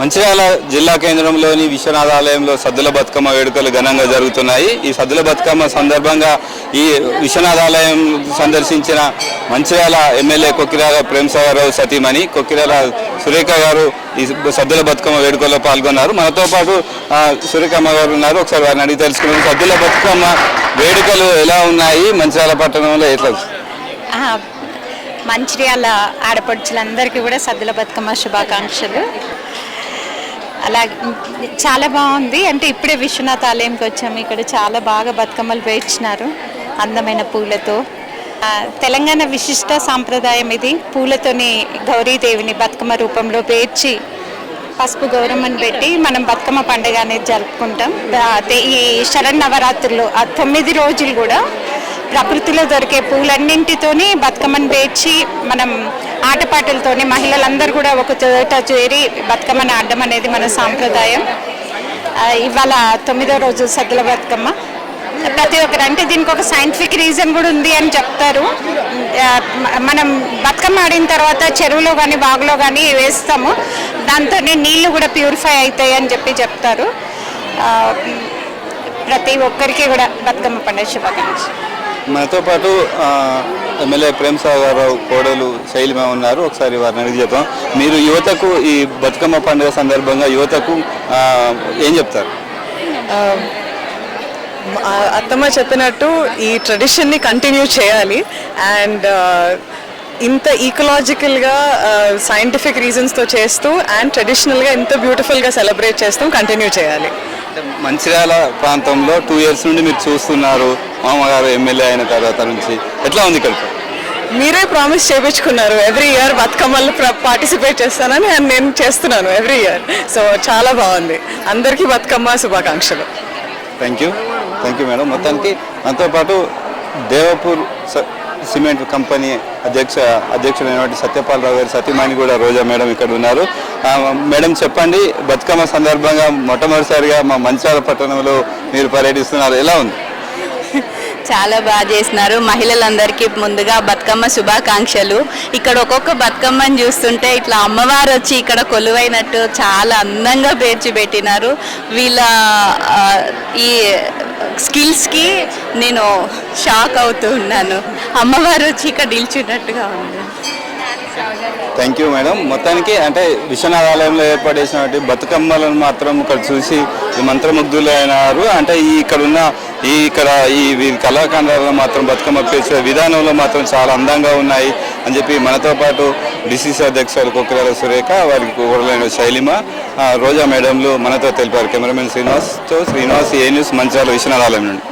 మంచిర్యాల జిల్లా కేంద్రంలోని విశ్వనాథ ఆలయంలో సద్దుల బతుకమ్మ వేడుకలు ఘనంగా జరుగుతున్నాయి. ఈ సద్దుల బతుకమ్మ సందర్భంగా ఈ విశ్వనాథ ఆలయం సందర్శించిన మంచిర్యాల ఎమ్మెల్యే కొక్కిరాల ప్రేమసాగరరావు సతీమణి కొక్కిరాల సురేఖ గారు ఈ సద్దుల బతుకమ్మ వేడుకల్లో పాల్గొన్నారు. మనతో పాటు సురేఖమ్మ గారు ఉన్నారు. ఒకసారి వారిని అడిగి తెలుసుకున్నాం సద్దుల బతుకమ్మ వేడుకలు ఎలా ఉన్నాయి? మంచిర్యాల పట్టణంలో ఎట్లా మంచిర్యాల ఆడపడుచులందరికీ కూడా సద్దుల బతుకమ్మ శుభాకాంక్షలు. అలాగే చాలా బాగుంది. అంటే ఇప్పుడే విశ్వనాథ ఆలయంకి వచ్చాము. ఇక్కడ చాలా బాగా బతుకమ్మలు పేర్చినారు అందమైన పూలతో. తెలంగాణ విశిష్ట సాంప్రదాయం ఇది. పూలతోని గౌరీదేవిని బతుకమ్మ రూపంలో పేర్చి పసుపు గౌరమ్మని పెట్టి మనం బతుకమ్మ పండుగ అనేది జరుపుకుంటాం. ఈ ఈ శరన్నవరాత్రులు ఆ తొమ్మిది రోజులు కూడా ప్రకృతిలో దొరికే పూలన్నింటితోని బతుకమ్మను పేర్చి మనం ఆటపాటలతోని మహిళలందరూ కూడా ఒక చోట చేరి బతుకమ్మను ఆడడం అనేది మన సాంప్రదాయం. ఇవాళ తొమ్మిదో రోజు సద్దుల బతుకమ్మ. ప్రతి ఒక్కరు అంటే దీనికి ఒక సైంటిఫిక్ రీజన్ కూడా ఉంది అని చెప్తారు. మనం బతుకమ్మ ఆడిన తర్వాత చెరువులో కానీ బాగులో కానీ వేస్తాము. దాంతోనే నీళ్ళు కూడా ప్యూరిఫై అవుతాయి అని చెప్పి చెప్తారు. ప్రతి ఒక్కరికి కూడా బతుకమ్మ పండుగ శుభాకాంక్షలు. మనతో పాటు ఎమ్మెల్యే ప్రేమ్ సాగర్రావు కోడలు శైలిమ ఉన్నారు. ఒకసారి వారిని అడిగి చెప్తాం మీరు యువతకు ఈ బతుకమ్మ పండుగ సందర్భంగా యువతకు ఏం చెప్తారు? అత్తమ్మ చెప్పినట్టు ఈ ట్రెడిషన్ని కంటిన్యూ చేయాలి. అండ్ ఇంత ఈకలాజికల్గా సైంటిఫిక్ రీజన్స్తో చేస్తూ అండ్ ట్రెడిషనల్గా ఇంత బ్యూటిఫుల్గా సెలబ్రేట్ చేస్తూ కంటిన్యూ చేయాలి. మంచిర్యాల ప్రాంతంలో టూ ఇయర్స్ నుండి మీరు చూస్తున్నారు. మామగారు ఎమ్మెల్యే అయిన తర్వాత నుంచి. ఎట్లా ఉంది ఇక్కడ? మీరే ప్రామిస్ చేయించుకున్నారు ఎవ్రీ ఇయర్ బతుకమ్మలు పార్టిసిపేట్ చేస్తానని నేను చేస్తున్నాను ఎవ్రీ ఇయర్ సో చాలా బాగుంది. అందరికీ బతుకమ్మ శుభాకాంక్షలు. Thank you thank you madam మొత్తానికి మనతో పాటు దేవపూర్ సిమెంట్ కంపెనీ అధ్యక్ష అధ్యక్షుడైనటువంటి సత్యపాల్ రావు గారి సతీమణి కూడా రోజా మేడం ఇక్కడ ఉన్నారు. మేడం చెప్పండి బతుకమ్మ సందర్భంగా మొట్టమొదటిసారిగా మా మంచాల పట్టణంలో మీరు పర్యటిస్తున్నారు. ఎలా ఉంది? చాలా బాగా చేసినారు. మహిళలందరికీ ముందుగా బతుకమ్మ శుభాకాంక్షలు. ఇక్కడ ఒక్కొక్క బతుకమ్మని చూస్తుంటే ఇట్లా అమ్మవారు వచ్చి ఇక్కడ కొలువైనట్టు చాలా అందంగా పేర్చి పెట్టినారు. వీళ్ళ ఈ స్కిల్స్కి నేను షాక్ అవుతూ ఉన్నాను. అమ్మవారు వచ్చి ఇక్కడ నిల్చున్నట్టుగా ఉంది. థ్యాంక్ యూ మేడం మొత్తానికి అంటే విశ్వనాథ ఆలయంలో ఏర్పాటు చేసినటువంటి బతుకమ్మలను మాత్రం ఇక్కడ చూసి మంత్రముగ్ధులైనారు. అంటే ఈ ఇక్కడ ఉన్న ఈ ఇక్కడ ఈ వీరి కళాఖండాలలో మాత్రం బతుకమ్మ పేర్చే విధానంలో మాత్రం చాలా అందంగా ఉన్నాయి అని చెప్పి మనతో పాటు డిసిసి అధ్యక్షులు కుక్కరాల సురేఖ వారికి కూడలైన శైలిమ రోజా మేడంలు మనతో తెలిపారు. కెమెరామెన్ శ్రీనివాస్తో శ్రీనివాస్ ఏ న్యూస్ మంచాల విశ్వనాథాలయం నుండి.